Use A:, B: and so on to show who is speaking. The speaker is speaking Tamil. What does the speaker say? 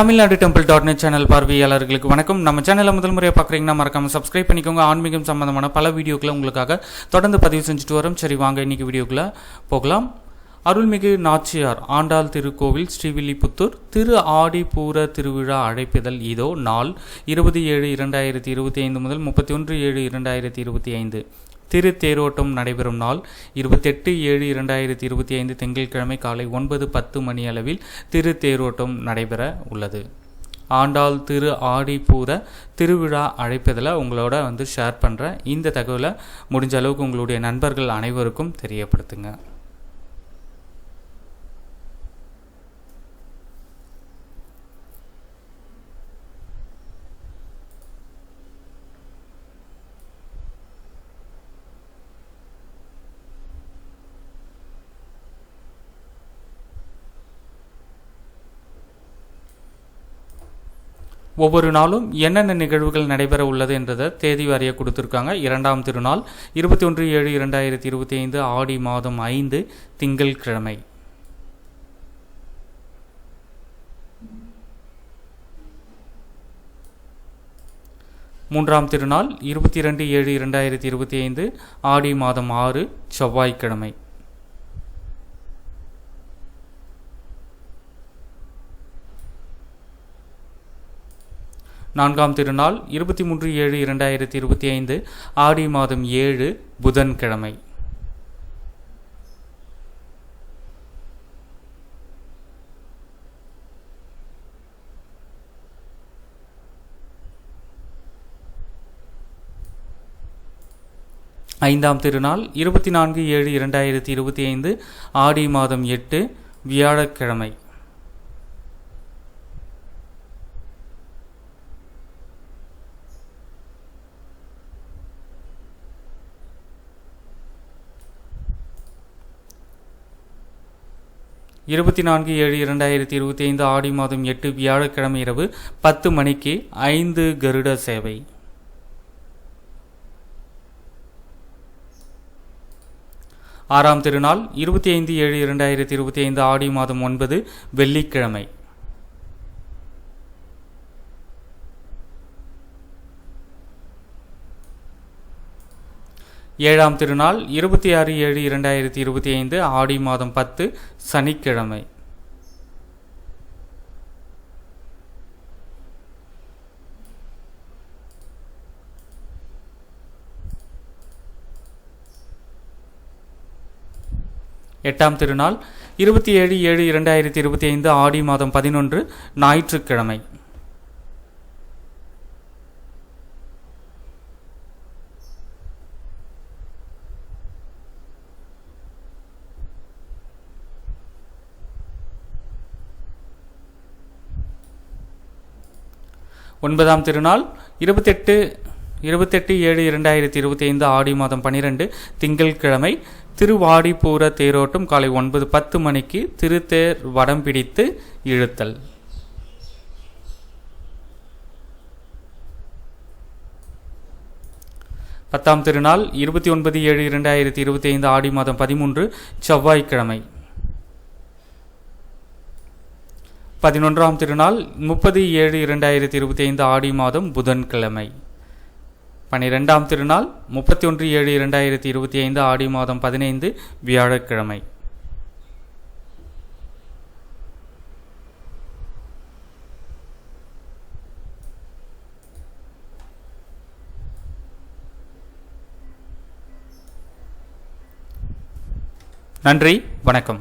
A: Tamil Nadu temple dot net channel பார்வையாளர்களுக்கு வணக்கம். நம்ம சேனலை முதல் முறையாக பார்க்குறீங்கன்னா மறக்காம சப்ஸ்கிரைப் பண்ணிக்கோங்க. ஆன்மீகம் சம்பந்தமான பல வீடியோக்களை உங்களுக்காக தொடர்ந்து பதிவு செஞ்சுட்டு வரோம். சரி வாங்க இன்னைக்கு வீடியோக்குள்ளே போகலாம். அருள்மிகு நாச்சியார் ஆண்டாள் திருக்கோவில் ஸ்ரீவில்லிபுத்தூர் திரு ஆடிப்பூர திருவிழா அழைப்பிதழ் இதோ நாள் இருபது ஏழு இரண்டாயிரத்தி இருபத்தி ஐந்து முதல் முப்பத்தி ஒன்று ஏழு இரண்டாயிரத்தி இருபத்தி ஐந்து. திரு தேரோட்டம் நடைபெறும் நாள் இருபத்தெட்டு ஏழு இரண்டாயிரத்தி இருபத்தி ஐந்து திங்கட்கிழமை காலை ஒன்பது பத்து மணி அளவில் திரு தேரோட்டம் நடைபெற உள்ளது. ஆண்டாள் திரு ஆடிப்பூர திருவிழா அழைப்பதில் உங்களோட வந்து ஷேர் பண்ணுறேன் இந்த தகவலை முடிஞ்ச அளவுக்கு உங்களுடைய நண்பர்கள் அனைவருக்கும் தெரியப்படுத்துங்க. ஒவ்வொரு நாளும் என்னென்ன நிகழ்வுகள் நடைபெற உள்ளது என்றதை தேதி வாரியாக கொடுத்துருக்காங்க. இரண்டாம் திருநாள் இருபத்தி ஒன்று ஏழு இரண்டாயிரத்தி இருபத்தி ஐந்து ஆடி மாதம் ஐந்து திங்கள் கிழமை. மூன்றாம் திருநாள் இருபத்தி இரண்டு ஏழு இரண்டாயிரத்தி இருபத்தி ஐந்து ஆடி மாதம் ஆறு செவ்வாய்க்கிழமை. நான்காம் திருநாள் இருபத்தி மூன்று ஏழு இரண்டாயிரத்தி இருபத்தி ஐந்து ஆடி மாதம் ஏழு புதன்கிழமை. ஐந்தாம் திருநாள் இருபத்தி நான்கு ஏழு இரண்டாயிரத்தி இருபத்தி ஐந்து ஆடி மாதம் எட்டு வியாழக்கிழமை. இருபத்தி நான்கு ஏழு இரண்டாயிரத்தி இருபத்தி ஐந்து ஆடி மாதம் எட்டு வியாழக்கிழமை இரவு பத்து மணிக்கு ஐந்து கருட சேவை. ஆறாம் திருநாள் இருபத்தி ஐந்து ஏழு இரண்டாயிரத்தி இருபத்தி ஐந்து ஆடி மாதம் ஒன்பது வெள்ளிக்கிழமை. ஏழாம் திருநாள் இருபத்தி ஆறு ஏழு இரண்டாயிரத்தி இருபத்தி ஐந்து ஆடி மாதம் பத்து சனிக்கிழமை. எட்டாம் திருநாள் இருபத்தி ஏழு ஏழு இரண்டாயிரத்தி இருபத்தி ஐந்து ஆடி மாதம் பதினொன்று ஞாயிற்றுக்கிழமை. ஒன்பதாம் திருநாள் இருபத்தெட்டு இருபத்தெட்டு ஏழு இரண்டாயிரத்தி இருபத்தி ஐந்து ஆடி மாதம் பனிரெண்டு திங்கட்கிழமை திருவாடிப்பூர தேரோட்டம் காலை ஒன்பது பத்து மணிக்கு திருத்தேர் வடம் பிடித்து இழுத்தல். பத்தாம் திருநாள் இருபத்தி ஒன்பது ஏழு இரண்டாயிரத்தி இருபத்தி ஐந்து ஆடி மாதம் பதிமூன்று செவ்வாய்க்கிழமை. பதினொன்றாம் திருநாள் முப்பது ஏழு இரண்டாயிரத்தி இருபத்தி ஐந்து ஆடி மாதம் புதன்கிழமை. பனிரெண்டாம் திருநாள் முப்பத்தி ஒன்று ஏழு இரண்டாயிரத்தி இருபத்தி ஐந்து ஆடி மாதம் பதினைந்து வியாழக்கிழமை. நன்றி வணக்கம்.